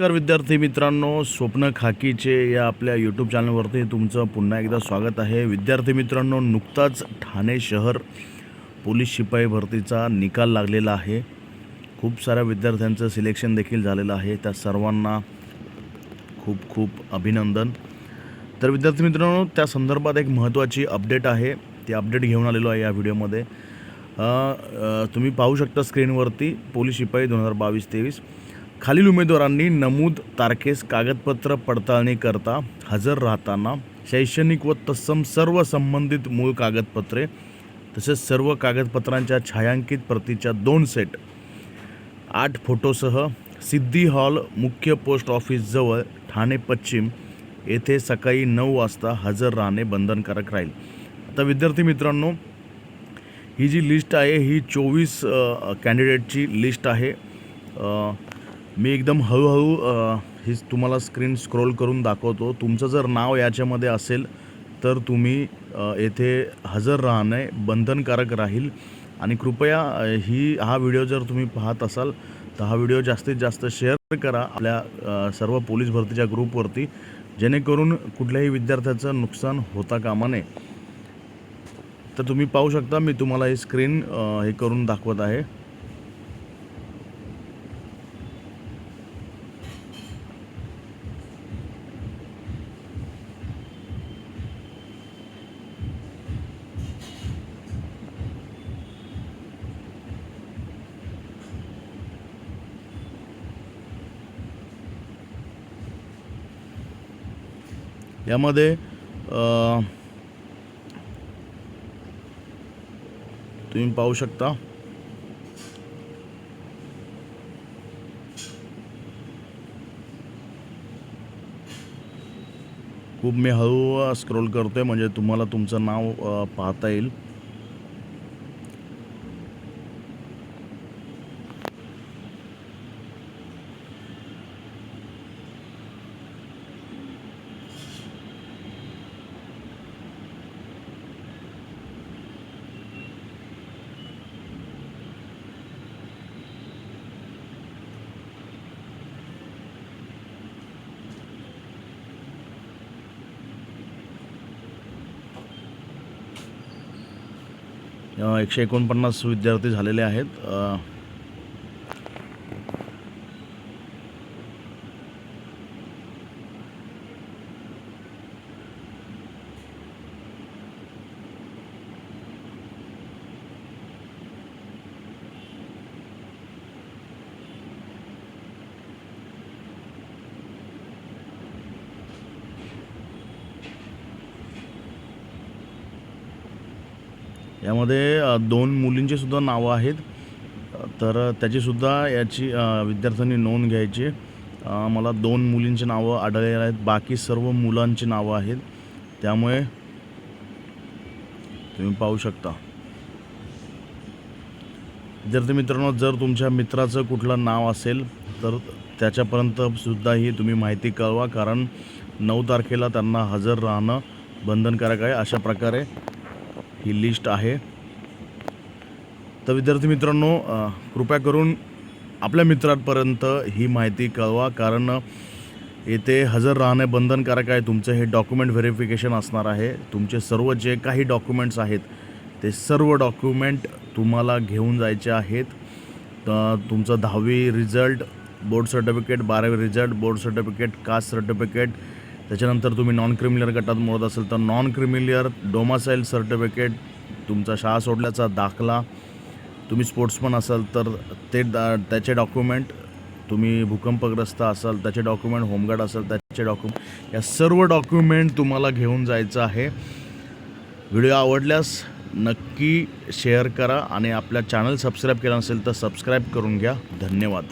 नमस्कार विद्यार्थी मित्रांनो स्वप्न खाकीचे या आपल्या यूट्यूब चॅनलवरती तुमचं पुन्हा एकदा स्वागत आहे. विद्यार्थी मित्रांनो नुकताच ठाणे शहर पोलीस शिपाई भरतीचा निकाल लागलेला आहे. खूप साऱ्या विद्यार्थ्यांचं सिलेक्शन देखील झालेलं आहे. त्या सर्वांना खूप खूप अभिनंदन. तर विद्यार्थी मित्रांनो त्या संदर्भात एक महत्त्वाची अपडेट आहे. ती अपडेट घेऊन आलेलो आहे या व्हिडिओमध्ये तुम्ही पाहू शकता स्क्रीनवरती पोलीस शिपाई दोन हजार बावीस तेवीस खालील उमेदवारांनी नमूद तारखेस कागदपत्र पडताळणीकरता हजर राहताना शैक्षणिक व तत्सम सर्व संबंधित मूळ कागदपत्रे तसेच सर्व कागदपत्रांच्या छायांकित प्रतीच्या दोन सेट आठ फोटोसह सिद्धी हॉल मुख्य पोस्ट ऑफिसजवळ ठाणे पश्चिम येथे सकाळी नऊ वाजता हजर राहणे बंधनकारक राहील. आता विद्यार्थी मित्रांनो ही जी लिस्ट आहे ही चोवीस कॅन्डिडेटची लिस्ट आहे. मी एकदम हळूहळू अ, ही तुम्हाला स्क्रीन स्क्रोल करून दाखवतो. तुमचं जर नाव याच्यामध्ये असेल तर तुम्ही येथे हजर राहणे बंधनकारक राहील. आणि कृपया ही हा व्हिडिओ जर तुम्ही पाहत असाल तर हा व्हिडिओ जास्तीत जास्त शेअर करा आपल्या सर्व पोलीस भरतीच्या ग्रुपवरती जेणेकरून कुठल्याही विद्यार्थ्याचं नुकसान होता कामा नये. तर तुम्ही पाहू शकता मी तुम्हाला ही स्क्रीन हे करून दाखवत आहे. यामध्ये तुम्ही पाहू शकता. खूप मी हळू स्क्रोल करतोय म्हणजे तुम्हाला तुमचं नाव पाहता येईल. एकशे एकोणपन्नास विद्यार्थी झालेले आहेत. यामध्ये दोन मुलींचीसुद्धा नावं आहेत. तर त्याचीसुद्धा याची विद्यार्थ्यांनी नोंद घ्यायची. मला दोन मुलींची नावं आढळलेली आहेत. बाकी सर्व मुलांची नावं आहेत. त्यामुळे तुम्ही पाहू शकता. विद्यार्थी मित्रांनो जर तुमच्या मित्राचं कुठलं नाव असेल तर त्याच्यापर्यंत सुद्धाही तुम्ही माहिती कळवा. कारण नऊ तारखेला त्यांना हजर राहणं बंधनकारक आहे. अशा प्रकारे ही लिस्ट आहे. तर विद्यार्थी मित्रांनो कृपया करून आपल्या मित्रांपर्यंत ही माहिती कळवा कारण येथे हजर राहणे बंधनकारक आहे. तुमचं हे डॉक्युमेंट व्हेरिफिकेशन असणार आहे. तुमचे सर्व जे काही डॉक्युमेंट्स आहेत ते सर्व डॉक्युमेंट तुम्हाला घेऊन जायचे आहेत. तर तुमचं दहावी रिझल्ट बोर्ड सर्टिफिकेट बारावी result board certificate caste certificate त्याच्यानंतर तुम्ही नॉन क्रिमिलियर गटात मोडत असेल तर नॉन क्रिमिलियर डोमासाईल सर्टिफिकेट तुमचा शाळा सोडल्याचा दाखला तुम्ही स्पोर्ट्समन असाल तर ते दा त्याचे डॉक्युमेंट तुम्ही भूकंपग्रस्त असाल त्याचे डॉक्युमेंट होमगार्ड असाल त्याचे डॉक्युमेंट या सर्व डॉक्युमेंट तुम्हाला घेऊन जायचं आहे. व्हिडिओ आवडल्यास नक्की शेअर करा आणि आपल्या चॅनल सबस्क्राईब केला नसेल तर सबस्क्राईब करून घ्या. धन्यवाद.